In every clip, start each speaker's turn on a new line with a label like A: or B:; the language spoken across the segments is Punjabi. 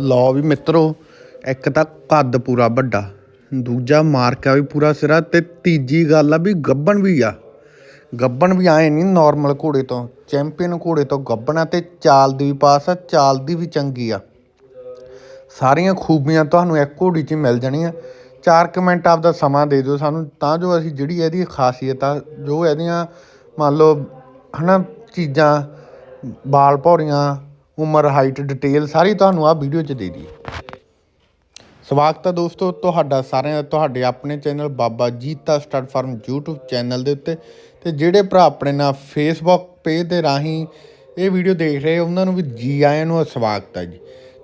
A: ਲਓ ਵੀ ਮਿੱਤਰੋ, ਇੱਕ ਤਾਂ ਕੱਦ ਪੂਰਾ ਵੱਡਾ, ਦੂਜਾ ਮਾਰਕਾ ਵੀ ਪੂਰਾ ਸਿਰਾ ਤੇ ਤੀਜੀ ਗੱਲ ਆ ਵੀ ਗੱਬਣ ਵੀ ਆ। ਗੱਬਣ ਵੀ ਆਏ ਨਹੀਂ ਨਾਰਮਲ ਘੋੜੇ ਤੋਂ ਚੈਂਪੀਅਨ ਘੋੜੇ ਤੋਂ ਗੱਬਣਾ ਤੇ ਚਾਲ ਦੀ ਵੀ ਪਾਸ ਆ, ਚਾਲ ਦੀ ਵੀ ਚੰਗੀ ਆ। ਸਾਰੀਆਂ ਖੂਬੀਆਂ ਤੁਹਾਨੂੰ ਇੱਕ ਘੋੜੀ 'ਚ ਹੀ ਮਿਲ ਜਾਣੀਆਂ। ਚਾਰ ਕਮੈਂਟ ਆਪਦਾ ਸਮਾਂ ਦੇ ਦਿਓ ਸਾਨੂੰ, ਤਾਂ ਜੋ ਅਸੀਂ ਜਿਹੜੀ ਇਹਦੀ ਖਾਸੀਅਤ ਆ, ਜੋ ਇਹਦੀਆਂ ਮੰਨ ਲਓ ਹਨਾ ਚੀਜ਼ਾਂ, ਬਾਲ ਭੌਰੀਆਂ ਉਮਰ ਹਾਈਟ ਡਿਟੇਲ ਸਾਰੀ ਤੁਹਾਨੂੰ ਆ ਵੀਡੀਓ 'ਚ ਦੇ ਦਈਏ। ਸਵਾਗਤ ਹੈ ਦੋਸਤੋ ਤੁਹਾਡਾ ਸਾਰਿਆਂ ਦਾ, ਤੁਹਾਡੇ ਆਪਣੇ channel Baba Jita stud farm YouTube channel ਦੇ ਉੱਤੇ। ਤੇ ਜਿਹੜੇ ਭਰਾ ਆਪਣੇ ਨਾਲ Facebook ਪੇਜ ਦੇ ਰਾਹੀਂ ਇਹ ਵੀਡੀਓ ਦੇਖ ਰਹੇ, ਉਹਨਾਂ ਨੂੰ ਵੀ ਜੀ ਆਇਆਂ ਨੂੰ ਸਵਾਗਤ ਹੈ ਜੀ।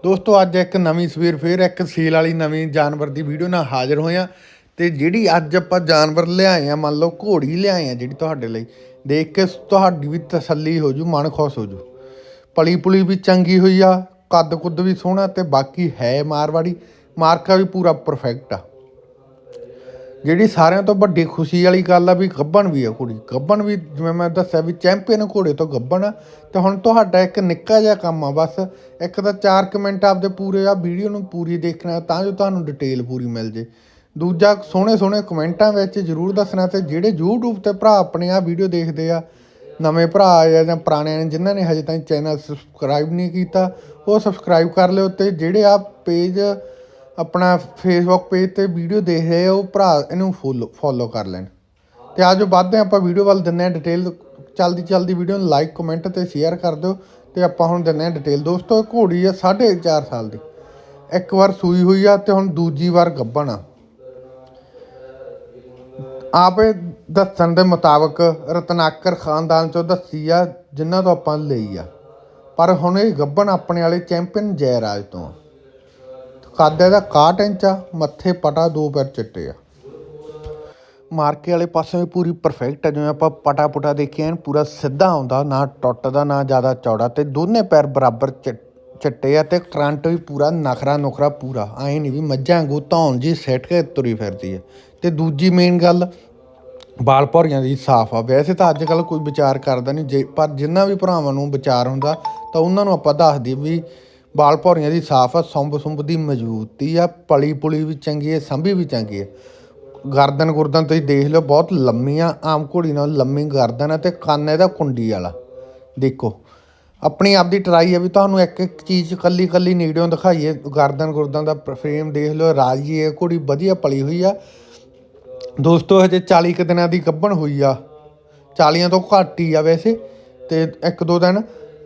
A: ਦੋਸਤੋ ਅੱਜ ਇੱਕ ਨਵੀਂ ਸਵੇਰ, ਫੇਰ ਇੱਕ ਸੀਲ ਵਾਲੀ ਨਵੀਂ ਜਾਨਵਰ ਦੀ ਵੀਡੀਓ ਨਾਲ ਹਾਜ਼ਰ ਹੋਏ ਆ ਤੇ ਜਿਹੜੀ ਅੱਜ ਆਪਾਂ ਜਾਨਵਰ ਲਿਆਏ ਆ, ਮੰਨ ਲਓ ਘੋੜੀ ਲਿਆਏ ਆ, ਜਿਹੜੀ ਤੁਹਾਡੇ ਲਈ, ਦੇਖ ਕੇ ਤੁਹਾਡੀ ਵੀ ਤਸੱਲੀ ਹੋ ਜੂ, ਮਨ ਖੁਸ਼ ਹੋ ਜੂ। ਪਲੀ ਪੁਲੀ ਵੀ ਚੰਗੀ ਹੋਈ ਆ ਕੱਦ ਕੁੱਦ ਵੀ ਸੋਹਣਾ ਤੇ ਬਾਕੀ ਹੈ ਮਾਰਵਾੜੀ। ਮਾਰਕਾ ਵੀ ਪੂਰਾ ਪਰਫੈਕਟ ਆ। ਜਿਹੜੀ ਸਾਰਿਆਂ ਤੋਂ ਵੱਡੀ ਖੁਸ਼ੀ ਵਾਲੀ ਗੱਲ ਆ ਵੀ ਗੱਬਣ ਵੀ ਆ ਕੁੜੀ। ਗੱਬਣ ਵੀ ਜਿਵੇਂ ਮੈਂ ਦੱਸਿਆ ਵੀ ਚੈਂਪੀਅਨ ਘੋੜੇ ਤੋਂ ਗੱਬਣ ਆ। ਤੇ ਹੁਣ ਤੁਹਾਡਾ ਇੱਕ ਨਿੱਕਾ ਜਿਹਾ ਕੰਮ ਆ ਬਸ। ਇੱਕ ਤਾਂ 4 ਕਮੈਂਟ ਆਪਦੇ ਪੂਰੇ ਆ ਵੀਡੀਓ ਨੂੰ ਪੂਰੀ ਦੇਖਣਾ, ਤਾਂ ਜੋ ਤੁਹਾਨੂੰ ਡਿਟੇਲ ਪੂਰੀ ਮਿਲ ਜੇ। ਦੂਜਾ ਸੋਹਣੇ ਸੋਹਣੇ ਕਮੈਂਟਾਂ ਵਿੱਚ ਜਰੂਰ ਦੱਸਣਾ ਤੇ ਜਿਹੜੇ YouTube ਤੇ ਭਰਾ ਆਪਣੇ ਆ ਵੀਡੀਓ ਦੇਖਦੇ ਆ ਨਵੇਂ ਭਰਾ ਆ ਜਾਂ ਪੁਰਾਣੇ ਨੇ, ਜਿਨ੍ਹਾਂ ਨੇ ਹਜੇ ਤਾਈਂ ਚੈਨਲ ਸਬਸਕ੍ਰਾਈਬ ਨਹੀਂ ਕੀਤਾ, ਉਹ ਸਬਸਕ੍ਰਾਈਬ ਕਰ ਲਿਓ ਤੇ ਜਿਹੜੇ ਆ ਪੇਜ ਆਪਣਾ ਫੇਸਬੁੱਕ ਪੇਜ ਤੇ ਵੀਡੀਓ ਦੇਖ ਰਹੇ ਆ, ਉਹ ਭਰਾ ਇਹਨੂੰ ਫੋਲੋ ਫੋਲੋ ਕਰ ਲੈਣ। ਤੇ ਆਜੋ ਵੱਧਦੇ ਹਾਂ, ਆਪਾਂ ਵੀਡੀਓ ਵੱਲ ਦਿੰਨੇ ਆ ਡਿਟੇਲ ਚਲਦੀ ਚਲਦੀ ਵੀਡੀਓ ਨੂੰ ਲਾਈਕ ਕਮੈਂਟ ਤੇ ਸ਼ੇਅਰ ਕਰ ਦਿਓ। ਤੇ ਆਪਾਂ ਹੁਣ ਦਿੰਨੇ ਆ ਡਿਟੇਲ ਦੋਸਤੋ, ਘੋੜੀ ਆ 4.5 ਸਾਲ ਦੀ। ਇੱਕ ਵਾਰ ਸੂਈ ਹੋਈ ਆ ਤੇ ਹੁਣ ਦੂਜੀ ਵਾਰ ਗੱਭਣ ਆ। ਆਪੇ ਦੱਸਣ ਦੇ ਮੁਤਾਬਕ ਰਤਨਾਕਰ ਖਾਨਦਾਨ ਚੋਂ ਦੱਸੀ ਆ, ਜਿਨ੍ਹਾਂ ਤੋਂ ਆਪਾਂ ਲਈ ਆ। ਪਰ ਹੁਣ ਇਹ ਗੱਬਣ ਆਪਣੇ ਵਾਲੇ ਚੈਂਪੀਅਨ ਜੈਰਾਜ ਤੋਂ ਆ। ਕਾਦੇ ਦਾ 61 ਇੰਚ ਆ, ਮੱਥੇ ਪਟਾ ਦੋ ਪੈਰ ਚਿੱਟੇ ਆ। ਮਾਰਕੇ ਵਾਲੇ ਪਾਸੇ ਵੀ ਪੂਰੀ ਪਰਫੈਕਟ ਆ, ਜਿਵੇਂ ਆਪਾਂ ਪਟਾ ਪੁਟਾ ਦੇਖਿਆ ਐਨ ਪੂਰਾ ਸਿੱਧਾ ਆਉਂਦਾ, ਨਾ ਟੁੱਟਦਾ ਨਾ ਜ਼ਿਆਦਾ ਚੌੜਾ, ਤੇ ਦੋਨੇ ਪੈਰ ਬਰਾਬਰ ਚਿ- ਚਿੱਟੇ ਆ, ਤੇ ਕਰੰਟ ਵੀ ਪੂਰਾ ਨਖਰਾ ਨੁਖਰਾ ਪੂਰਾ। ਐ ਨਹੀਂ ਵੀ ਮੱਝਾਂ ਵਾਂਗੂ ਧੌਣ ਜੀ ਸਿੱਟ ਕੇ ਤੁਰੀ ਫਿਰਦੀ ਹੈ ਤੇ ਦੂਜੀ ਮੇਨ ਗੱਲ ਬਾਲ ਭੌਰੀਆਂ ਦੀ ਸਾਫ਼ ਆ। ਵੈਸੇ ਤਾਂ ਅੱਜ ਕੱਲ ਕੋਈ ਵਿਚਾਰ ਕਰਦਾ ਨਹੀਂ। ਜੇ ਪਰ ਜਿੰਨਾ ਵੀ ਭਰਾਵਾਂ ਨੂੰ ਵਿਚਾਰ ਹੁੰਦਾ, ਤਾਂ ਉਹਨਾਂ ਨੂੰ ਆਪਾਂ ਦੱਸ ਦਈਏ ਵੀ ਬਾਲ ਭੌਰੀਆਂ ਦੀ ਸਾਫ਼ ਆ, ਸੁੰਬ ਸੁੰਬ ਦੀ ਮਜ਼ਬੂਤੀ ਆ, ਪਲੀ ਪੁਲੀ ਵੀ ਚੰਗੀ ਹੈ ਸੰਭੀ ਵੀ ਚੰਗੀ ਹੈ ਗਰਦਨ ਗੁਰਦਨ ਤੁਸੀਂ ਦੇਖ ਲਓ, ਬਹੁਤ ਲੰਮੀ ਆਮ ਘੋੜੀ ਨਾਲ ਲੰਮੀ ਗਰਦਨ ਹੈ ਤੇ ਕੰਨ ਇਹਦਾ ਕੁੰਡੀ ਵਾਲਾ। ਦੇਖੋ, ਆਪਣੀ ਆਪਦੀ ਟਰਾਈ ਹੈ ਵੀ ਤੁਹਾਨੂੰ ਇੱਕ ਇੱਕ ਚੀਜ਼ ਕੱਲੀ ਕੱਲੀ ਨੀੜਿਓਂ ਦਿਖਾਈਏ। ਗਰਦਨ ਗੁਰਦਨ ਦਾ ਫਰੇਮ ਦੇਖ ਲਓ, ਰਾਜੀ ਹੈ ਘੋੜੀ ਵਧੀਆ ਪਲੀ ਹੋਈ ਆ। ਦੋਸਤੋ, ਹਜੇ 40 ਕੁ ਦਿਨਾਂ ਦੀ ਗੱਭਣ ਹੋਈ ਆ। 40 ਤੋਂ ਘੱਟ ਹੀ ਆ ਵੈਸੇ, ਤੇ ਇੱਕ ਦੋ ਦਿਨ।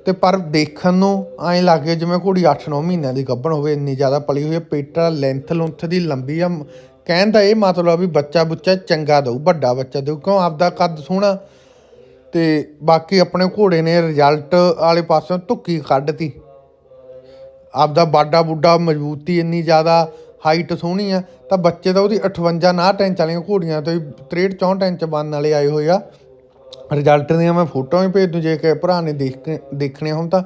A: ਤੇ ਪਰ ਦੇਖਣ ਨੂੰ ਐਂ ਲੱਗੇ ਜਿਵੇਂ ਘੋੜੀ 8-9 ਮਹੀਨਿਆਂ ਦੀ ਗੱਭਣ ਹੋਵੇ, ਇੰਨੀ ਜ਼ਿਆਦਾ ਪਲੀ ਹੋਈ ਹੈ ਪੇਟਾ ਲੈਂਥ ਲੁੰਥ ਦੀ ਲੰਬੀ ਆ। ਕਹਿਣ ਦਾ ਇਹ ਮਤਲਬ ਆ ਵੀ ਬੱਚਾ ਬੁੱਚਾ ਚੰਗਾ ਦਊ, ਵੱਡਾ ਬੱਚਾ ਦਊ, ਕਿਉਂ ਆਪਦਾ ਕੱਦ ਸੋਹਣਾ। ਤੇ ਬਾਕੀ ਆਪਣੇ ਘੋੜੇ ਨੇ ਰਿਜ਼ਲਟ ਵਾਲੇ ਪਾਸਿਓਂ ਧੁੱਕੀ ਕੱਢਤੀ। ਆਪਦਾ ਬਾਡਾ ਬੁੱਡਾ ਮਜ਼ਬੂਤੀ ਇੰਨੀ ਜ਼ਿਆਦਾ ਹਾਈਟ ਸੋਹਣੀ ਆ, ਤਾਂ ਬੱਚੇ ਤਾਂ ਉਹਦੀ 58 59 ਇੰਚ ਵਾਲੀਆਂ ਘੋੜੀਆਂ ਤੇ 63 64 ਇੰਚ ਬਣਨ ਵਾਲੇ ਆਏ ਹੋਏ ਆ। ਰਿਜ਼ਲਟ ਦੀਆਂ ਮੈਂ ਫੋਟੋਆਂ ਵੀ ਭੇਜ ਦੂੰ, ਜੇ ਕਿ ਭਰਾ ਨੇ ਦੇਖ ਦੇਖਣੇ ਹੋਣ ਤਾਂ।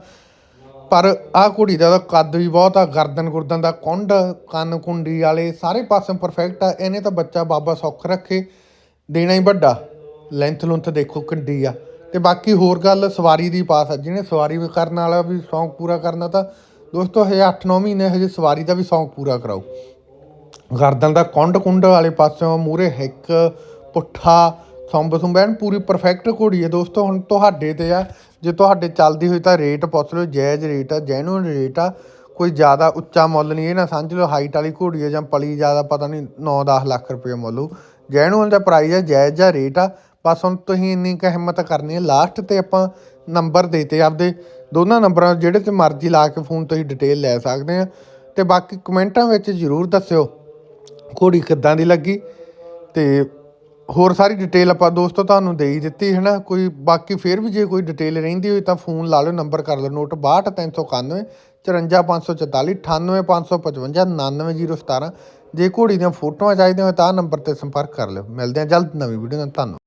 A: ਪਰ ਆਹ ਘੋੜੀ ਦਾ ਤਾਂ ਕੱਦ ਵੀ ਬਹੁਤ ਆ, ਗਰਦਨ ਗੁਰਦਨ ਦਾ ਕੁੰਡ, ਕੰਨ ਕੁੰਡੀ ਵਾਲੇ ਸਾਰੇ ਪਾਸੇ ਪਰਫੈਕਟ ਆ, ਇਹਨੇ ਤਾਂ ਬੱਚਾ ਬਾਬਾ ਸੌਖ ਰੱਖੇ, ਦੇਣਾ ਹੀ ਵੱਡਾ। ਲੈਂਥ ਲੁੰਥ ਦੇਖੋ ਕਿੱਡੀ ਆ। ਤੇ ਬਾਕੀ ਹੋਰ ਗੱਲ, ਸਵਾਰੀ ਦੀ ਪਾਸ ਆ, ਜਿਹਨੇ ਸਵਾਰੀ ਵੀ ਕਰਨ ਵਾਲਾ, ਵੀ ਸ਼ੌਂਕ ਪੂਰਾ ਕਰਨਾ ਤਾਂ ਦੋਸਤੋ ਹਜੇ 8-9 ਮਹੀਨੇ ਹਜੇ ਸਵਾਰੀ ਦਾ ਵੀ ਸ਼ੌਂਕ ਪੂਰਾ ਕਰਾਓ। ਗਰਦਨ ਦਾ ਕੁੰਡ ਕੁੰਡ ਵਾਲੇ ਪਾਸਿਓਂ ਮੂਰੇ ਹਿੱਕ ਪੁੱਠਾ ਸੰਬ ਸੰਬੈਨ ਪੂਰੀ ਪਰਫੈਕਟ ਘੋੜੀ ਹੈ ਦੋਸਤੋ। ਹੁਣ ਤੁਹਾਡੇ ਤੇ ਆ, ਜੇ ਤੁਹਾਡੇ ਚੱਲਦੀ ਹੋਈ ਤਾਂ ਰੇਟ ਪੁੱਛ ਲਓ, ਜਾਇਜ਼ ਰੇਟ ਆ ਜੈਨੂਨ ਰੇਟ ਆ। ਕੋਈ ਜ਼ਿਆਦਾ ਉੱਚਾ ਮੁੱਲ ਨਹੀਂ, ਇਹ ਨਾ ਸਮਝ ਲਓ ਹਾਈਟ ਵਾਲੀ ਘੋੜੀ ਹੈ ਜਾਂ ਪਲੀ ਜ਼ਿਆਦਾ, ਪਤਾ ਨਹੀਂ 9-10 ਲੱਖ ਰੁਪਏ ਮੁੱਲ ਜੈਨੂਨ ਦਾ ਪ੍ਰਾਈਸ ਹੈ ਜਾਇਜ਼ ਜਾਂ ਰੇਟ ਆ। ਬਸ ਹੁਣ ਤੁਸੀਂ ਇੰਨੀ ਕੁ ਹਿੰਮਤ ਕਰਨੀ ਹੈ ਲਾਸਟ ਤੇ ਆਪਾਂ ਨੰਬਰ ਦੇਤੇ ਆਪਦੇ ਦੋਨਾਂ ਨੰਬਰਾਂ ਜਿਹੜੇ ਤੇ ਮਰਜ਼ੀ ਲਾ ਕੇ ਫੋਨ ਤੁਸੀਂ ਡਿਟੇਲ ਲੈ ਸਕਦੇ ਆ। ਤੇ ਬਾਕੀ ਕਮੈਂਟਾਂ ਵਿੱਚ ਜ਼ਰੂਰ ਦੱਸਿਓ ਘੋੜੀ ਕਿੱਦਾਂ ਦੀ ਲੱਗੀ। ਤੇ ਹੋਰ ਸਾਰੀ ਡਿਟੇਲ ਆਪਾਂ ਦੋਸਤੋ ਤੁਹਾਨੂੰ ਦੇ ਹੀ ਦਿੱਤੀ ਹੈ ਨਾ ਕੋਈ ਬਾਕੀ ਫੇਰ ਵੀ ਜੇ ਕੋਈ ਡਿਟੇਲ ਰਹਿੰਦੀ ਹੋਈ ਤਾਂ ਫੋਨ ਲਾ ਲਓ, ਨੰਬਰ ਕਰ ਲਓ, ਨੋਟ 62391 54544 98555 99017 ਜੇ ਘੋੜੀ ਦੀਆਂ ਫੋਟੋਆਂ ਚਾਹੀਦੀਆਂ ਹੋਣ ਤਾਂ ਨੰਬਰ ਤੇ ਸੰਪਰਕ ਕਰ ਲਿਓ। ਮਿਲਦੇ ਹਾਂ ਜਲਦ ਨਵੀਂ ਵੀਡੀਓ ਨਾਲ। ਧੰਨਵਾਦ।